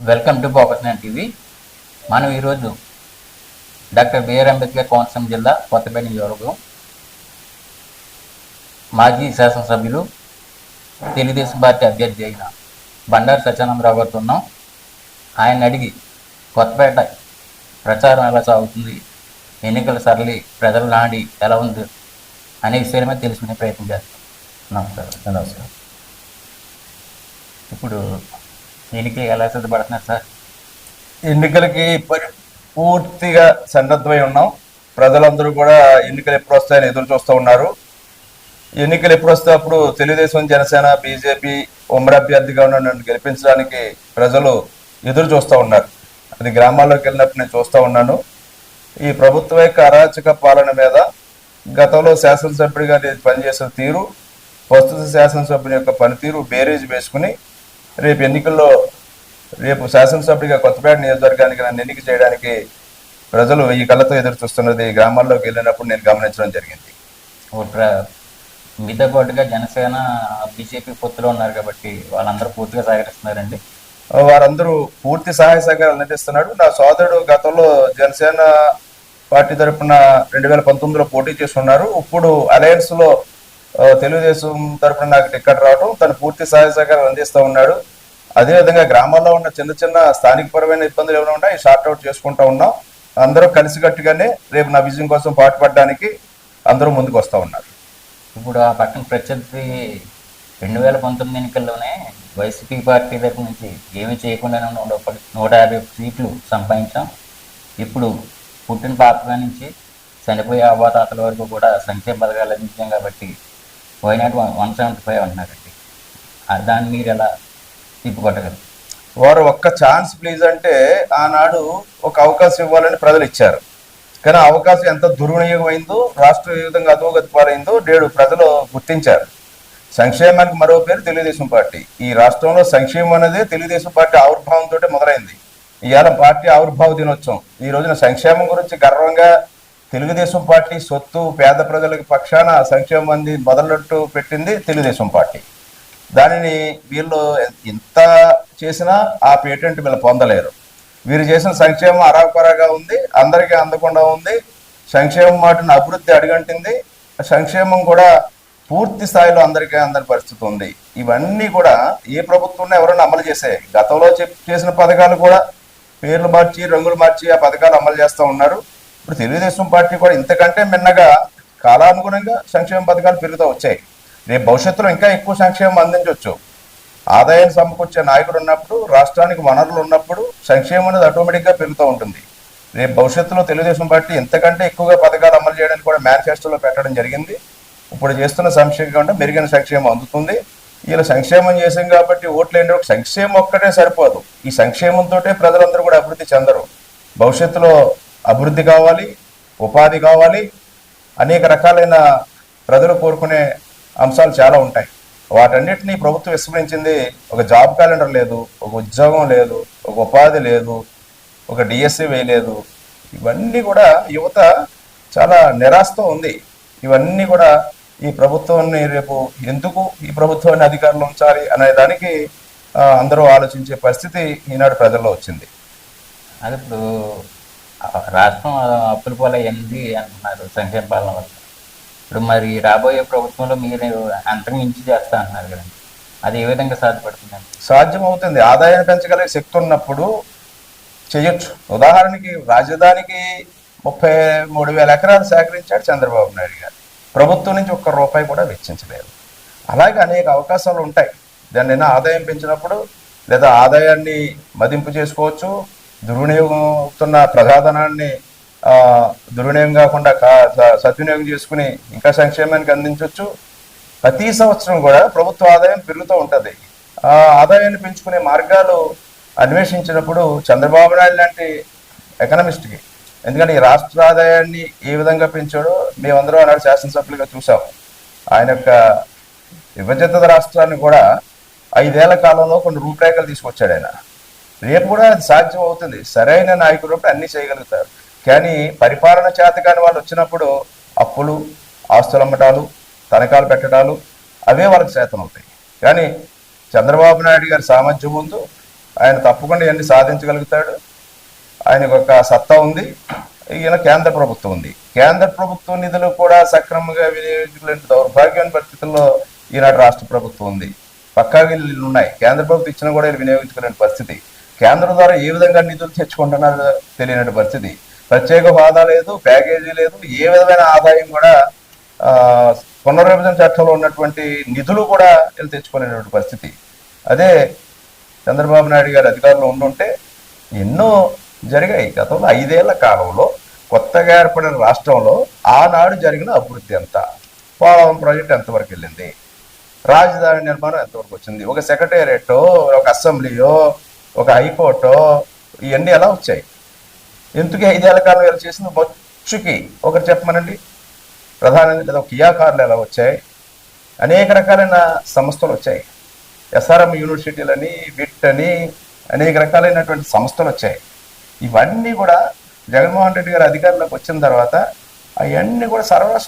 Welcome to పాపర్సన్ TV. మనం ఈరోజు doctor BR Ambedkar Konaseema జిల్లా కొత్తపేట నియోజకవర్గం మాజీ శాసనసభ్యులు తెలుగుదేశం పార్టీ అభ్యర్థి అయిన బండారు సత్యానందరావు గారితో ఉన్నాం. ఆయన అడిగి కొత్తపేట ప్రచారం ఎలా సాగుతుంది ఎన్నికల సరళి ప్రజల నాడి ఎలా ఉంది అనే విషయాల మీద తెలుసుకునే ప్రయత్నం చేస్తాం నమస్కారం నమస్కారం. ఇప్పుడు దీనికి ఎలా సిద్ధపడుతున్నారు సార్? ఎన్నికలకి పరి- పూర్తిగా సన్నద్ధమై ఉన్నాం. ప్రజలందరూ కూడా ఎన్నికలు ఎప్పుడు వస్తాయని ఎదురు చూస్తూ ఉన్నారు. ఎన్నికలు ఎప్పుడు వస్తే అప్పుడు తెలుగుదేశం జనసేన బీజేపీ ఉమ్మడి అభ్యర్థిగా ఉన్న నన్ను గెలిపించడానికి ప్రజలు ఎదురు చూస్తూ ఉన్నారు. అది గ్రామాల్లోకి వెళ్ళినప్పుడు నేను చూస్తూ ఉన్నాను. ఈ ప్రభుత్వం యొక్క అరాచక పాలన మీద గతంలో శాసనసభ్యుడిగా పనిచేసిన తీరు ప్రస్తుత శాసనసభ్యుని యొక్క పనితీరు బేరేజ్ వేసుకుని రేపు ఎన్నికల్లో రేపు శాసనసభ్యుడిగా కొత్తపేట నియోజకవర్గానికి నన్ను ఎన్నిక చేయడానికి ప్రజలు ఈ కళ్ళతో ఎదురు చూస్తున్నది గ్రామాల్లోకి వెళ్ళినప్పుడు నేను గమనించడం జరిగింది. మీతో పాటుగా జనసేన బీజేపీ పొత్తులో ఉన్నారు కాబట్టి వాళ్ళందరూ పూర్తిగా సహకరిస్తున్నారండి. వారందరూ పూర్తి సహాయ సహకారాలు అందిస్తున్నాడు. నా సోదరుడు గతంలో జనసేన పార్టీ తరపున రెండు వేల పంతొమ్మిదిలో పోటీ చేసి ఉన్నారు ఇప్పుడు అలయన్స్లో తెలుగుదేశం తరపున నాకు టికెట్ రావడం తను పూర్తి సహాయ సహకారాలు అందిస్తూ ఉన్నాడు. అదేవిధంగా గ్రామాల్లో ఉన్న చిన్న చిన్న స్థానిక పరమైన ఇబ్బందులు ఏమైనా ఉన్నాయి షార్ట్ అవుట్ చేసుకుంటూ ఉన్నాం. అందరూ కలిసికట్టుగానే రేపు నా విజయం కోసం పాటుపడడానికి అందరూ ముందుకు వస్తూ ఉన్నారు. ఇప్పుడు ఆ పక్కన ప్రత్యర్థి రెండు వేల పంతొమ్మిది ఎన్నికల్లోనే వైసీపీ పార్టీ తరపు నుంచి ఏమీ చేయకుండానే నూట నూట యాభై సీట్లు సంపాదించాం. ఇప్పుడు పుట్టిన పాపగా నుంచి చనిపోయే అవ్వాతాతల వరకు కూడా సంక్షేమ పథకాలు అందించాం కాబట్టి పోయినట్టు వన్ సెవెంటీ ఫైవ్ అంటున్నారండి. దాన్ని మీరు ఎలా తిప్పుకొట్టగలరు వారు ఒక్క ఛాన్స్ ప్లీజ్ అంటే ఆనాడు ఒక అవకాశం ఇవ్వాలని ప్రజలు ఇచ్చారు. కానీ అవకాశం ఎంత దుర్వినియోగం అయిందో రాష్ట్ర ఏ విధంగా అధోగతి పాలైందో నేడు ప్రజలు గుర్తించారు. సంక్షేమానికి మరో పేరు తెలుగుదేశం పార్టీ. ఈ రాష్ట్రంలో సంక్షేమం అనేది తెలుగుదేశం పార్టీ ఆవిర్భావంతో మొదలైంది. ఇవాళ పార్టీ ఆవిర్భావ దినోత్సవం. ఈ రోజున సంక్షేమం గురించి గర్వంగా తెలుగుదేశం పార్టీ సొత్తు పేద ప్రజలకు పక్షాన సంక్షేమం అంది మొదలట్టు పెట్టింది తెలుగుదేశం పార్టీ. దానిని వీళ్ళు ఎంత చేసినా ఆ పేటెంట్ వీళ్ళు పొందలేరు. వీరు చేసిన సంక్షేమం అరాపరాగా ఉంది అందరికీ అందకుండా ఉంది. సంక్షేమం మాటను అభివృద్ధి అడుగంటింది. సంక్షేమం కూడా పూర్తి స్థాయిలో అందరికీ అందరి పరిస్థితి ఉంది. ఇవన్నీ కూడా ఏ ప్రభుత్వం ఎవరైనా అమలు చేసే గతంలో చెప్ చేసిన పథకాలు కూడా పేర్లు మార్చి రంగులు మార్చి ఆ పథకాలు అమలు చేస్తూ ఉన్నారు. ఇప్పుడు తెలుగుదేశం పార్టీ కూడా ఇంతకంటే మిన్నగా కాలానుగుణంగా సంక్షేమ పథకాలు పెరుగుతూ వచ్చాయి. రేపు భవిష్యత్తులో ఇంకా ఎక్కువ సంక్షేమం అందించవచ్చు ఆదాయాన్ని సమకూర్చే నాయకుడు ఉన్నప్పుడు రాష్ట్రానికి వనరులు ఉన్నప్పుడు సంక్షేమం అనేది ఆటోమేటిక్గా పెరుగుతూ ఉంటుంది. రేపు భవిష్యత్తులో తెలుగుదేశం పార్టీ ఎంతకంటే ఎక్కువగా పథకాలు అమలు చేయడానికి కూడా మేనిఫెస్టోలో పెట్టడం జరిగింది. ఇప్పుడు చేస్తున్న సంక్షేమం కంటే మెరుగైన సంక్షేమం అందుతుంది. ఇలా సంక్షేమం చేసాం కాబట్టి ఓట్లు ఏంటి ఒక సంక్షేమం ఒక్కటే సరిపోదు. ఈ సంక్షేమంతో ప్రజలందరూ కూడా అభివృద్ధి చెందరు. భవిష్యత్తులో అభివృద్ధి కావాలి ఉపాధి కావాలి. అనేక రకాలైన ప్రజలు కోరుకునే అంశాలు చాలా ఉంటాయి. వాటన్నిటిని ప్రభుత్వం విస్మరించింది. ఒక జాబ్ క్యాలెండర్ లేదు ఒక ఉద్యోగం లేదు ఒక ఉపాధి లేదు ఒక డిఎస్సి వేయలేదు. ఇవన్నీ కూడా యువత చాలా నిరాశతో ఉంది. ఇవన్నీ కూడా ఈ ప్రభుత్వాన్ని రేపు ఎందుకు ఈ ప్రభుత్వాన్ని అధికారంలో ఉంచాలి అనే దానికి అందరూ ఆలోచించే పరిస్థితి ఈనాడు ప్రజల్లో వచ్చింది. అది ఇప్పుడు రాష్ట్రం అప్పుల పాలయ్యింది అంటున్నారు సంక్షేమ పాలన వల్ల ఇప్పుడు మరి రాబోయే ప్రభుత్వంలో మీరు అంతకుమించి చేస్తా అంటున్నారు కదండి. అది ఏ విధంగా సాధ్యపడుతుందండి సాధ్యమవుతుంది. ఆదాయాన్ని పెంచగలిగే శక్తి ఉన్నప్పుడు చేయొచ్చు. ఉదాహరణకి రాజధానికి ముప్పై మూడు వేల ఎకరాలు సేకరించాడు చంద్రబాబు నాయుడు గారు. ప్రభుత్వం నుంచి ఒక్క రూపాయి కూడా వెచ్చించలేదు. అలాగే అనేక అవకాశాలు ఉంటాయి. దాన్ని ఆదాయం పెంచినప్పుడు లేదా ఆదాయాన్ని మదింపు చేసుకోవచ్చు దుర్వినియోగం అవుతున్న ప్రజాధనాన్ని దుర్వినియోగం కాకుండా కా- సద్వినియోగం చేసుకుని ఇంకా సంక్షేమానికి అందించవచ్చు ప్రతి సంవత్సరం కూడా ప్రభుత్వ ఆదాయం పెరుగుతూ ఉంటుంది. ఆ ఆదాయాన్ని పెంచుకునే మార్గాలు అన్వేషించినప్పుడు చంద్రబాబు నాయుడు లాంటి ఎకనమిస్ట్కి ఎందుకంటే ఈ రాష్ట్ర ఆదాయాన్ని ఏ విధంగా పెంచాడో మేమందరం ఆనాడు శాసనసభ్యులుగా చూసాం. ఆయన యొక్క విభజిత రాష్ట్రాన్ని కూడా ఐదేళ్ళ కాలంలో కొన్ని రూపురేఖలు తీసుకొచ్చాడు ఆయన. రేపు కూడా అది సాధ్యం అవుతుంది సరైన నాయకుడు అన్నీ చేయగలుగుతారు. కానీ పరిపాలన చేత కాని వాళ్ళు వచ్చినప్పుడు అప్పులు ఆస్తులమ్మటాలు తనఖాలు పెట్టడాలు అవే వాళ్ళకి శాతం అవుతాయి. కానీ చంద్రబాబు నాయుడు గారి సామర్థ్యం ముందు ఆయన తప్పకుండా ఇవన్నీ సాధించగలుగుతాడు. ఆయనకు ఒక సత్తా ఉంది. ఈయన కేంద్ర ప్రభుత్వం ఉంది. కేంద్ర ప్రభుత్వ నిధులు కూడా సక్రమంగా వినియోగించలేని దౌర్భాగ్యమైన పరిస్థితుల్లో ఈనాడు రాష్ట్ర ప్రభుత్వం ఉంది. పక్కాగా వీళ్ళు ఉన్నాయి. కేంద్ర ప్రభుత్వం ఇచ్చినా కూడా వీళ్ళు వినియోగించుకోలేని పరిస్థితి. కేంద్రం ద్వారా ఏ విధంగా నిధులు తెచ్చుకుంటున్నారో తెలియని పరిస్థితి. ప్రత్యేక హోదా లేదు ప్యాకేజీ లేదు ఏ విధమైన ఆదాయం కూడా పునర్విభజన చట్టంలో ఉన్నటువంటి నిధులు కూడా వీళ్ళు తెచ్చుకోలేనటువంటి పరిస్థితి. అదే చంద్రబాబు నాయుడు గారు అధికారంలో ఉండుంటే ఎన్నో జరిగాయి. గతంలో ఐదేళ్ళ కాలంలో కొత్తగా ఏర్పడిన రాష్ట్రంలో ఆనాడు జరిగిన అభివృద్ధి ఎంత పోలవరం ప్రాజెక్ట్ ఎంతవరకు వెళ్ళింది? రాజధాని నిర్మాణం ఎంతవరకు వచ్చింది? ఒక సెక్రటేరియట్ ఒక అసెంబ్లీయో ఒక హైకోర్టో ఇవన్నీ ఎలా వచ్చాయి? ఎందుకు ఐదేళ్ళ కాలం వీళ్ళు చేసిన బొచ్చుకి ఒకటి చెప్పమనండి. ప్రధానంగా లేదా కియా కార్లు ఎలా వచ్చాయి? అనేక రకాలైన సంస్థలు వచ్చాయి. ఎస్ఆర్ఎం యూనివర్సిటీలని బిట్ అని అనేక రకాలైనటువంటి సంస్థలు వచ్చాయి. ఇవన్నీ కూడా జగన్మోహన్ రెడ్డి గారు అధికారంలోకి వచ్చిన తర్వాత అవన్నీ కూడా సర్వనాశనం